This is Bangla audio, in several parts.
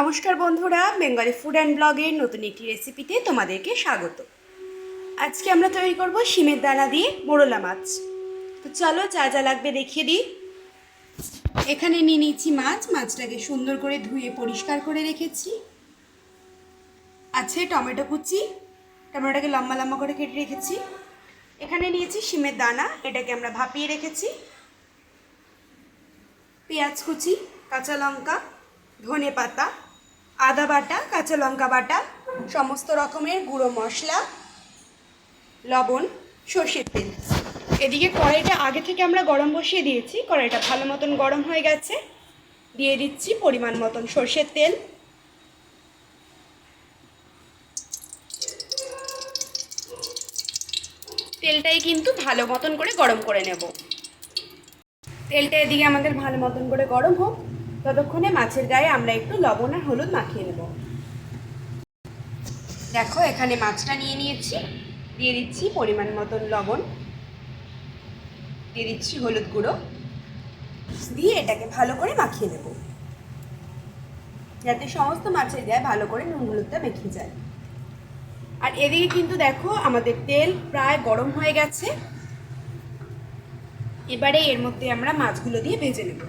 নমস্কার বন্ধুরা, বেঙ্গলি ফুড অ্যান্ড ব্লগের নতুন একটি রেসিপিতে তোমাদেরকে স্বাগত। আজকে আমরা তৈরি করব শিমের দানা দিয়ে মোরলা মাছ। তো চলো যা যা লাগবে দেখিয়ে দিই। এখানে নিয়ে নিচ্ছি মাছ, মাছটাকে সুন্দর করে ধুয়ে পরিষ্কার করে রেখেছি। আছে টমেটো কুচি, টমেটোটাকে লম্বা লম্বা করে কেটে রেখেছি। এখানে নিয়েছি শিমের দানা, এটাকে আমরা ভাপিয়ে রেখেছি। পেঁয়াজ কুচি, কাঁচা লঙ্কা, ধনে পাতা আদা বাটা, কাঁচা লঙ্কা বাটা, সমস্ত রকমের গুঁড়ো মশলা, লবণ, সর্ষের তেল। এদিকে কড়াইটা আগে থেকে আমরা গরম বসিয়ে দিয়েছি। কড়াইটা ভালো মতন গরম হয়ে গেছে। দিয়ে দিচ্ছি পরিমাণ মতন সর্ষের তেল। তেলটাই কিন্তু ভালো মতন করে গরম করে নেব। তেলটা এদিকে আমাদের ভালো মতন করে গরম হোক। ততক্ষণে মাছের গায়ে আমরা একটু লবণ আর হলুদ মাখিয়ে নেব। দেখো, এখানে মাছটা নিয়ে নিয়েছি। দিয়ে দিচ্ছি পরিমাণ মতন লবণ। দিয়ে দিচ্ছি হলুদ গুঁড়ো। দিয়ে এটাকে ভালো করে মাখিয়ে নেব। যাতে সমস্ত মাছের গায়ে ভালো করে নুন হলুদটা মেখে যায়। আর এদিকে কিন্তু দেখো, আমাদের তেল প্রায় গরম হয়ে গেছে। এবারে এর মধ্যে আমরা মাছগুলো দিয়ে ভেজে নেব।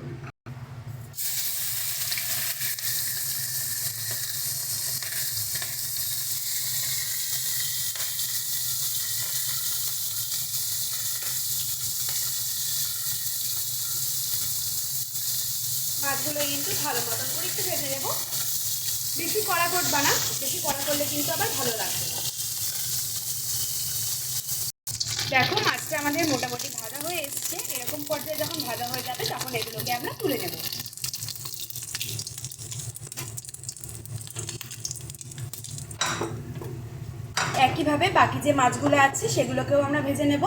মাছগুলো কিন্তু ভালো মতন করে একটু ভেজে নেব। বেশি কড়া করবা না বেশি কড়া করলে কিন্তু আবার ভালো লাগবে না। দেখো, মাছটা আমাদের মোটামুটি ভাজা হয়ে এসছে। এরকম পর্যায়ে যখন ভাজা হয়ে যাবে, তখন এগুলোকে আমরা তুলে নেব। একইভাবে বাকি যে মাছগুলো আছে, সেগুলোকেও আমরা ভেজে নেব।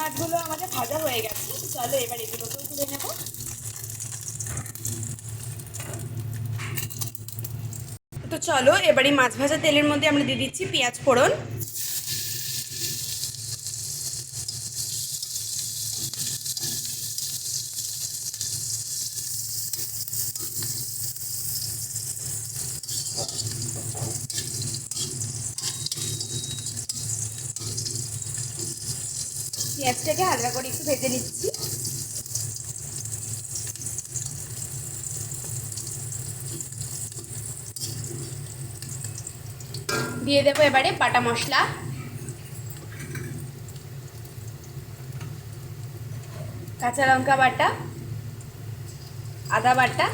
মাছগুলো আমাদের ভাজা হয়ে গেছে। চলো এবার এগুলোকেও তুলে নেব। তো চলো, এবার এই মাছ ভাজা তেলের মধ্যে আমরা দিয়ে দিচ্ছি পেঁয়াজ ফোড়ন। পেঁয়াজটাকে হালকা করে একটু ভেজে নিচ্ছি। দিয়ে দেবো এবারে বাটা মশলা। কাঁচা লঙ্কা বাটা, আদা বাটা।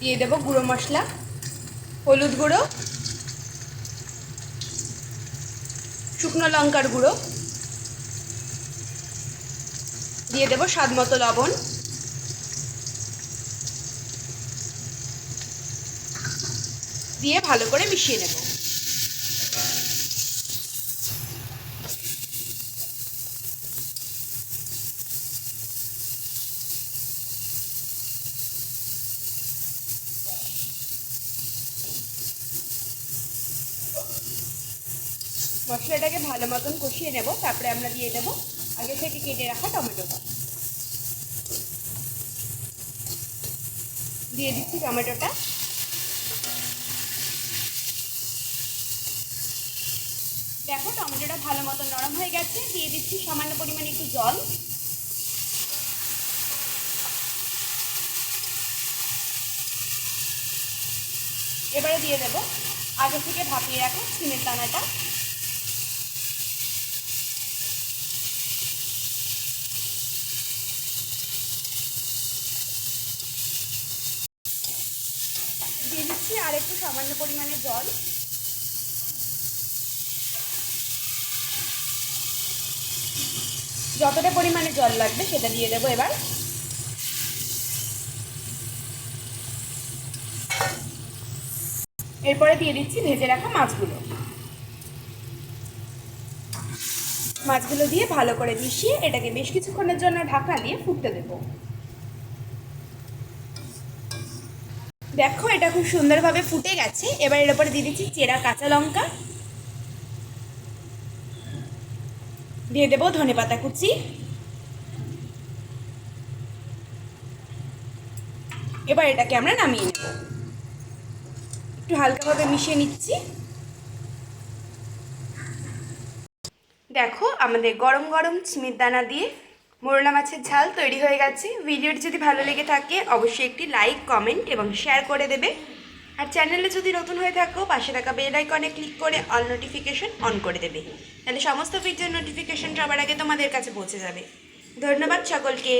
দিয়ে দেবো গুঁড়ো মশলা, হলুদ গুঁড়ো। শুকনো লঙ্কার গুঁড়ো। দিয়ে দেবো স্বাদ মতো লবণ। দিয়ে ভালো করে মিশিয়ে নেব। মশলাটাকে ভালো মতন কষিয়ে নেব, তারপরে আমরা দিয়ে দেবো আগে থেকে কেটে রাখা টমেটোটা দিয়ে দিচ্ছি টমেটোটা। দেখো, টমেটোটা ভালো মতো নরম হয়ে গেছে। দিয়ে দিচ্ছি সামান্য পরিমাণে একটু জল। এবারে দিয়ে দেব আগে থেকে ভাপিয়ে রাখো সিমের দানাটা দিয়ে দিচ্ছি আর একটু সামান্য পরিমাণে জল। যতটা পরিমাণে জল লাগবে সেটা দিয়ে দেবো এবার। এরপরে দিয়ে দিচ্ছি ভেজে রাখা মাছগুলো। মাছগুলো দিয়ে ভালো করে মিশিয়ে এটাকে বেশ কিছুক্ষণের জন্য ঢাকনা দিয়ে ফুটতে দেবো। দেখো, এটা খুব সুন্দরভাবে ফুটে গেছে। এবার এর উপরে দিয়ে দিচ্ছি চেরা কাঁচা লঙ্কা। দিয়ে দেবো ধনে পাতা কুচি। এবার এটাকে আমরা নামিয়ে নেব। একটু হালকাভাবে মিশিয়ে নিচ্ছি। দেখো, আমাদের গরম গরম ছিমির দানা দিয়ে মোরলা মাছের ঝাল তৈরি হয়ে গেছে। ভিডিওটি যদি ভালো লেগে থাকে, অবশ্যই একটি লাইক কমেন্ট এবং শেয়ার করে দেবে। আর চ্যানেলে যদি নতুন হয়ে থাকো, পাশে থাকা বেল আইকনে ক্লিক করে অল নোটিফিকেশন অন করে দেবে। তাহলে সমস্ত ভিডিওর নোটিফিকেশন সবার আগে তোমাদের কাছে পৌঁছে যাবে। ধন্যবাদ সকলকে।